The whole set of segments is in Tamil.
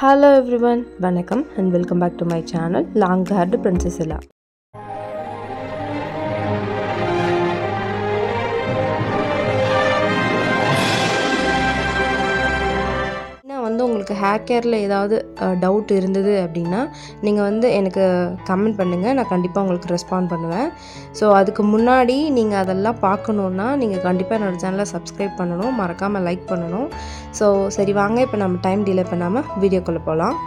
ஹலோ எவ்ரி ஒன் வணக்கம் and welcome back to my channel long haired princesses எல்லாம் உங்களுக்கு ஹேர் கேரில் ஏதாவது டவுட் இருந்தது அப்படின்னா நீங்கள் வந்து எனக்கு கமெண்ட் பண்ணுங்கள் நான் கண்டிப்பாக உங்களுக்கு ரெஸ்பாண்ட் பண்ணுவேன். ஸோ அதுக்கு முன்னாடி நீங்கள் அதெல்லாம் பார்க்கணுன்னா நீங்கள் கண்டிப்பாக என்னோடய சேனலை சப்ஸ்கிரைப் பண்ணணும். மறக்காமல் லைக் பண்ணணும். ஸோ சரி வாங்க. இப்போ நம்ம டைம் டிலே பண்ணாமல் வீடியோக்குள்ளே போகலாம்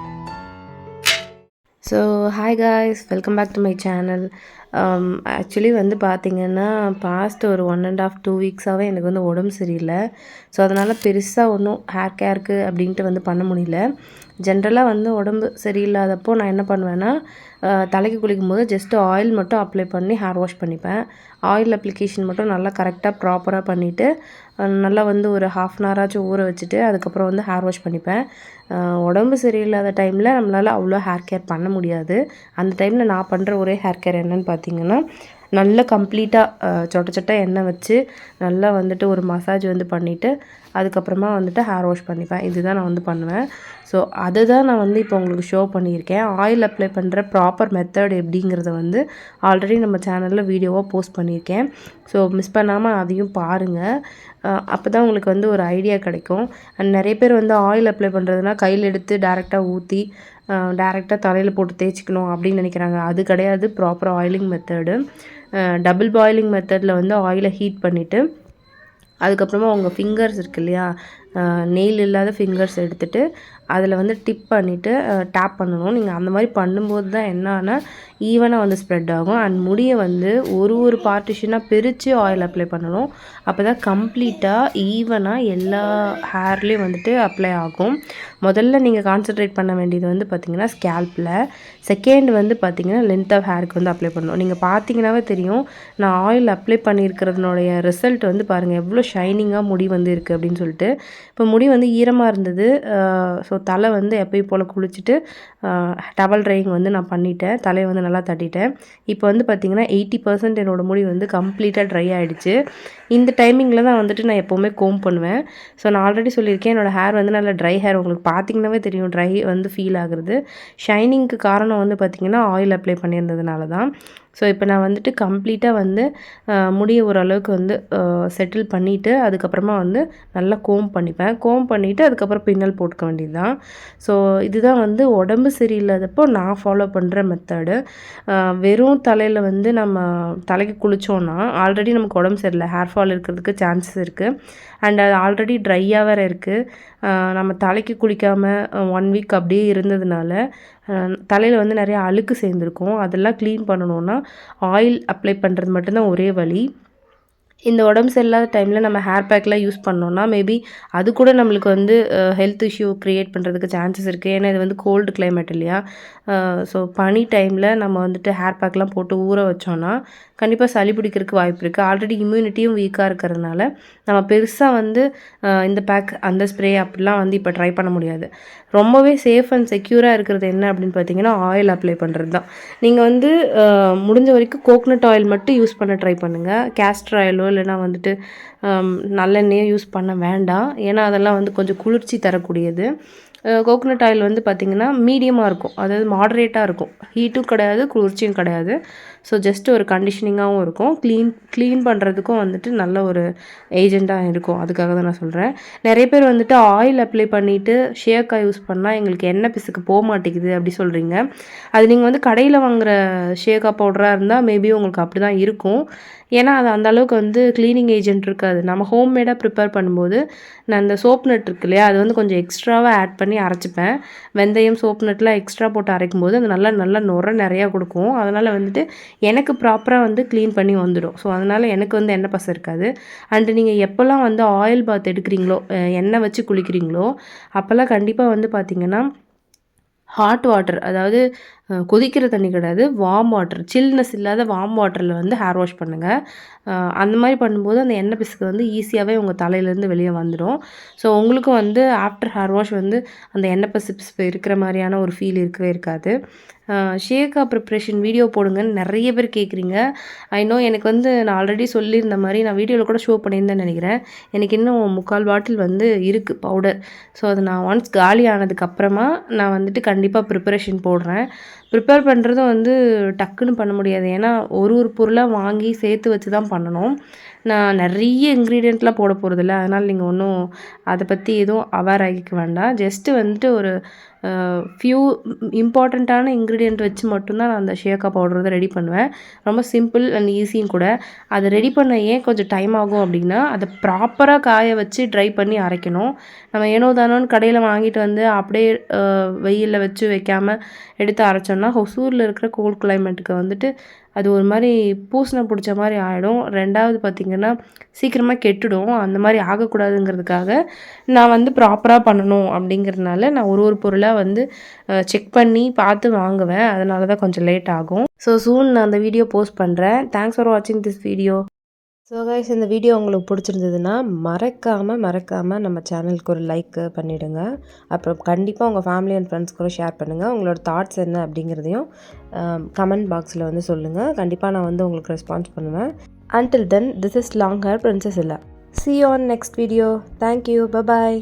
so hi guys welcome back to my channel Um, actually வந்து பார்த்திங்கன்னா பாஸ்ட் ஒரு ஒன் அண்ட் ஆஃப் டூ வீக்ஸாகவே எனக்கு வந்து உடம்பு சரியில்லை. ஸோ அதனால் பெருசாக ஒன்றும் ஹேர் கேருக்கு அப்படின்ட்டு வந்து பண்ண முடியல. ஜென்ரலாக வந்து உடம்பு சரியில்லாதப்போ நான் என்ன பண்ணுவேன்னா தலைக்கு குளிக்கும் போது ஜஸ்ட்டு ஆயில் மட்டும் அப்ளை பண்ணி ஹேர் வாஷ் பண்ணிப்பேன். ஆயில் அப்ளிகேஷன் மட்டும் நல்லா கரெக்டாக ப்ராப்பராக பண்ணிவிட்டு நல்லா வந்து ஒரு ஹாஃப் அன் ஹவராச்சும் ஊற வச்சுட்டு அதுக்கப்புறம் வந்து ஹேர் வாஷ் பண்ணிப்பேன். உடம்பு சரியில்லாத டைமில் நம்மளால் அவ்வளோ ஹேர் கேர் பண்ண முடியாது. அந்த டைமில் நான் பண்ணுற ஒரே ஹேர் கேர் என்னன்னு பார்த்தீங்கன்னா நல்லா கம்ப்ளீட்டாக சொட்ட சொட்ட எண்ணெய் வச்சு நல்லா வந்துட்டு ஒரு மசாஜ் வந்து பண்ணிவிட்டு அதுக்கப்புறமா வந்துட்டு ஹேர் வாஷ் பண்ணிப்பேன். இதுதான் நான் வந்து பண்ணுவேன். ஸோ அதை தான் நான் வந்து இப்போ உங்களுக்கு ஷோ பண்ணியிருக்கேன். ஆயில் அப்ளை பண்ணுற ப்ராப்பர் மெத்தட் எப்படிங்கிறத வந்து ஆல்ரெடி நம்ம சேனலில் வீடியோவாக போஸ்ட் பண்ணியிருக்கேன். ஸோ மிஸ் பண்ணாமல் அதையும் பாருங்கள் அப்போ தான் உங்களுக்கு வந்து ஒரு ஐடியா கிடைக்கும். அண்ட் நிறைய பேர் வந்து ஆயில் அப்ளை பண்ணுறதுனா கையில் எடுத்து டேரெக்டாக ஊற்றி டேரெக்டாக தலையில் போட்டு தேய்ச்சிக்கணும் அப்படின்னு நினைக்கிறாங்க. அது கிடையாது proper oiling method double boiling மெத்தடில் வந்து ஆயிலை ஹீட் பண்ணிவிட்டு அதுக்கப்புறமா உங்கள் ஃபிங்கர்ஸ் இருக்கு இல்லையா நெயில் இல்லாத ஃபிங்கர்ஸ் எடுத்துகிட்டு அதில் வந்து டிப் பண்ணிவிட்டு டேப் பண்ணணும். நீங்கள் அந்த மாதிரி பண்ணும்போது தான் என்னன்னா ஈவனாக வந்து ஸ்ப்ரெட் ஆகும். அண்ட் முடியை வந்து ஒரு ஒரு பார்ட்டிஷனாக பிரித்து ஆயில் அப்ளை பண்ணணும். அப்போ தான் கம்ப்ளீட்டாக ஈவனாக எல்லா ஹேர்லேயும் வந்துட்டு அப்ளை ஆகும். முதல்ல நீங்கள் கான்சென்ட்ரேட் பண்ண வேண்டியது வந்து பார்த்திங்கன்னா ஸ்கேல்பில் செகண்ட் வந்து பார்த்திங்கன்னா லென்த் ஆஃப் ஹேருக்கு வந்து அப்ளை பண்ணணும். நீங்கள் பார்த்தீங்கன்னாவே தெரியும் நான் ஆயில் அப்ளை பண்ணியிருக்கிறதுனுடைய ரிசல்ட் வந்து பாருங்கள் எவ்வளோ ஷைனிங்காக முடி வந்து இருக்குது அப்படின்னு சொல்லிட்டு. இப்போ முடி வந்து ஈரமாக இருந்தது ஸோ தலை வந்து எப்பயும் போல் குளிச்சுட்டு டபுள் ட்ரையிங் வந்து நான் பண்ணிட்டேன். தலையை வந்து நல்லா தட்டிட்டேன். இப்போ வந்து பார்த்திங்கன்னா எயிட்டி பர்சன்ட் என்னோடய முடி வந்து கம்ப்ளீட்டாக ட்ரை ஆகிடுச்சு இந்த டைமிங்கில் தான் வந்துட்டு நான் எப்போவுமே கோம் பண்ணுவேன். ஸோ நான் ஆல்ரெடி சொல்லியிருக்கேன் என்னோடய ஹேர் வந்து நல்லா ட்ரை ஹேர் உங்களுக்கு பார்த்தீங்கன்னாவே தெரியும் ட்ரை வந்து ஃபீல் ஆகுறது. ஷைனிங்க்கு காரணம் வந்து பார்த்திங்கன்னா ஆயில் அப்ளை பண்ணியிருந்ததுனால தான் ஸோ இப்போ நான் வந்துட்டு கம்ப்ளீட்டாக வந்து முடிய ஓரளவுக்கு வந்து செட்டில் பண்ணிவிட்டு அதுக்கப்புறமா வந்து நல்லா கோம் பண்ணிப்பேன். கோம் பண்ணிவிட்டு அதுக்கப்புறம் பின்னல் போட்டுக்க வேண்டியது தான் ஸோ இதுதான் வந்து உடம்பு சரியில்லாதப்போ நான் ஃபாலோ பண்ணுற மெத்தடு வெறும் தலையில் வந்து நம்ம தலைக்கு குளித்தோன்னா ஆல்ரெடி நமக்கு உடம்பு சரியில்லை. ஹேர் ஃபால் இருக்கிறதுக்கு சான்சஸ் இருக்குது அண்ட் அது ஆல்ரெடி ட்ரையாக வேறு இருக்குது நம்ம தலைக்கு குளிக்காமல் ஒன் வீக் அப்படியே இருந்ததுனால தலையில் வந்து நிறைய அழுக்கு சேர்ந்துருக்கும். அதெல்லாம் க்ளீன் பண்ணணுன்னா ஆயில் அப்ளை பண்ணுறது மட்டும்தான் ஒரே வழி. இந்த உடம்பு சரியில்லாத டைமில் நம்ம ஹேர் பேக்லாம் யூஸ் பண்ணோம்னா மேபி அது கூட நம்மளுக்கு வந்து ஹெல்த் இஷ்யூ க்ரியேட் பண்ணுறதுக்கு சான்சஸ் இருக்குது ஏன்னா இது வந்து கோல்டு கிளைமேட் இல்லையா? ஸோ பனி டைமில் நம்ம வந்துட்டு ஹேர் பேக்லாம் போட்டு ஊற வச்சோன்னா கண்டிப்பாக சளி பிடிக்கிறதுக்கு வாய்ப்பு இருக்குது ஆல்ரெடி இம்யூனிட்டியும் வீக்காக இருக்கிறதுனால நம்ம பெருசாக வந்து இந்த பேக் அந்த ஸ்ப்ரே அப்படிலாம் வந்து இப்போ ட்ரை பண்ண முடியாது. ரொம்பவே சேஃப் அண்ட் செக்யூராக இருக்கிறது என்ன அப்படின்னு பார்த்தீங்கன்னா ஆயில் அப்ளை பண்ணுறது தான் நீங்கள் வந்து முடிஞ்ச வரைக்கும் கோக்னட் ஆயில் மட்டும் யூஸ் பண்ண ட்ரை பண்ணுங்கள் கேஸ்டர் ஆயிலோ இல்லைனா வந்துட்டு நல்லெண்ணெயோ யூஸ் பண்ண வேண்டாம். ஏன்னா அதெல்லாம் வந்து கொஞ்சம் குளிர்ச்சி தரக்கூடியது. கோகோனட் ஆயில் வந்து பார்த்திங்கன்னா மீடியமாக இருக்கும். அதாவது மாடரேட்டாக இருக்கும். ஹீட்டும் கிடையாது குளிர்ச்சியும் கிடையாது. ஸோ ஜஸ்ட் ஒரு கண்டிஷனிங்காகவும் இருக்கும். க்ளீன் க்ளீன் பண்ணுறதுக்கும் வந்துட்டு நல்ல ஒரு ஏஜெண்ட்டாக இருக்கும். அதுக்காக தான் நான் சொல்கிறேன் நிறைய பேர் வந்துட்டு ஆயில் அப்ளை பண்ணிவிட்டு ஷேக்கா யூஸ் பண்ணால் எங்களுக்கு எண்ணெய் பிசுக்கு போக மாட்டேங்குது அப்படி சொல்கிறீங்க அது நீங்கள் வந்து கடையில் வாங்குகிற ஷேக்கா பவுடராக இருந்தால் மேபி உங்களுக்கு அப்படி தான் இருக்கும். ஏன்னா அது அந்தளவுக்கு வந்து க்ளீனிங் ஏஜென்ட் இருக்காது. நம்ம ஹோம்மேடாக ப்ரிப்பேர் பண்ணும்போது நான் இந்த சோப் நட் இருக்கு இல்லையா அது வந்து கொஞ்சம் எக்ஸ்ட்ராவாக ஆட் பண்ணி அரைச்சிப்பேன். வெந்தயம் சோப் நட்லாம் எக்ஸ்ட்ரா போட்டு அரைக்கும் போது அது நல்லா நல்லா நுர நிறையா கொடுக்கும். அதனால் வந்துட்டு எனக்கு ப்ராப்பராக வந்து க்ளீன் பண்ணி வந்துடும். ஸோ அதனால் எனக்கு வந்து எண்ணெய் பசை இருக்காது. அண்டு நீங்கள் எப்போல்லாம் வந்து ஆயில் பாத் எடுக்கிறீங்களோ எண்ணெய் வச்சு குளிக்கிறீங்களோ அப்போல்லாம் கண்டிப்பாக வந்து பார்த்திங்கன்னா ஹாட் வாட்டர் அதாவது கொதிக்கிற தண்ணி கிடையாது. வார்ம் வாட்டர் சில்னஸ் இல்லாத வார்ம் வாட்டரில் வந்து ஹேர் வாஷ் பண்ணுங்கள் அந்த மாதிரி பண்ணும்போது அந்த எண்ணெய் பிசுக்கு வந்து ஈஸியாகவே உங்கள் தலையிலேருந்து வெளியே வந்துடும் ஸோ உங்களுக்கும் வந்து ஆஃப்டர் ஹேர் வாஷ் வந்து அந்த எண்ணெய் பிசு பிசுப்பு இருக்கிற மாதிரியான ஒரு ஃபீல் இருக்கவே இருக்காது. ஷேக்கா ப்ரிப்ரேஷன் வீடியோ போடுங்கன்னு நிறைய பேர் கேட்குறீங்க ஐ நோ எனக்கு வந்து நான் ஆல்ரெடி சொல்லியிருந்த மாதிரி நான் வீடியோவில் கூட ஷோ பண்ணியிருந்தேன்னு நினைக்கிறேன். எனக்கு இன்னும் முக்கால் பாட்டில் வந்து இருக்குது பவுடர் ஸோ அது நான் ஒன்ஸ் காலி ஆனதுக்கப்புறமா நான் வந்துட்டு கண்டிப்பாக ப்ரிப்பரேஷன் போடுறேன். ப்ரிப்பேர் பண்ணுறதும் வந்து டக்குன்னு பண்ண முடியாது. ஏன்னா ஒரு ஒரு பொருளாக வாங்கி சேர்த்து வச்சு தான் பண்ணணும். நான் நிறைய இன்க்ரீடியண்ட்லாம் போட போகிறதில்ல அதனால் நீங்கள் ஒன்றும் அதை பற்றி எதுவும் அவேர் ஆகிக்க வேண்டாம். ஜஸ்ட்டு வந்துட்டு ஒரு ஃபியூ இம்பார்ட்டண்ட்டான இன்க்ரீடியண்ட் வச்சு மட்டும்தான் நான் அந்த ஷேக்கா பவுடர் வந்து ரெடி பண்ணுவேன். ரொம்ப சிம்பிள் அண்ட் ஈஸியும் கூட. அதை ரெடி பண்ண ஏன் கொஞ்சம் டைம் ஆகும் அப்படின்னா அதை ப்ராப்பராக காய வச்சு ட்ரை பண்ணி அரைக்கணும். நம்ம ஏனோ தானோன்னு கடையில் வாங்கிட்டு வந்து அப்படியே வெயிலில் வச்சு வைக்காமல் எடுத்து அரைச்சோம்னா ஹொசூரில் இருக்கிற கோல்ட் கிளைமேட்டுக்கு வந்துட்டு அது ஒரு மாதிரி பூசணை பிடிச்ச மாதிரி ஆகிடும் ரெண்டாவது பார்த்திங்கன்னா சீக்கிரமாக கெட்டுடும். அந்த மாதிரி ஆகக்கூடாதுங்கிறதுக்காக நான் வந்து ப்ராப்பராக பண்ணணும் அப்படிங்கிறதுனால நான் ஒரு ஒரு பொருளாக வந்து செக் பண்ணி பார்த்து வாங்குவேன். அதனால தான் கொஞ்சம் லேட் ஆகும். ஸோ சூன் நான் அந்த வீடியோ போஸ்ட் பண்ணுறேன் தேங்க்ஸ் ஃபார் வாட்சிங் திஸ் வீடியோ ஸோ கைஸ் இந்த வீடியோ உங்களுக்கு பிடிச்சிருந்ததுன்னா மறக்காமல் மறக்காமல் நம்ம சேனலுக்கு ஒரு லைக் பண்ணிவிடுங்க அப்புறம் கண்டிப்பாக உங்கள் ஃபேமிலி அண்ட் ஃப்ரெண்ட்ஸ் கூட ஷேர் பண்ணுங்கள் உங்களோட தாட்ஸ் என்ன அப்படிங்கிறதையும் கமெண்ட் பாக்ஸில் வந்து சொல்லுங்கள் கண்டிப்பாக நான் வந்து உங்களுக்கு ரெஸ்பான்ஸ் பண்ணுவேன். Until then this is long hair princesses இல்லை see on next video thank you bye bye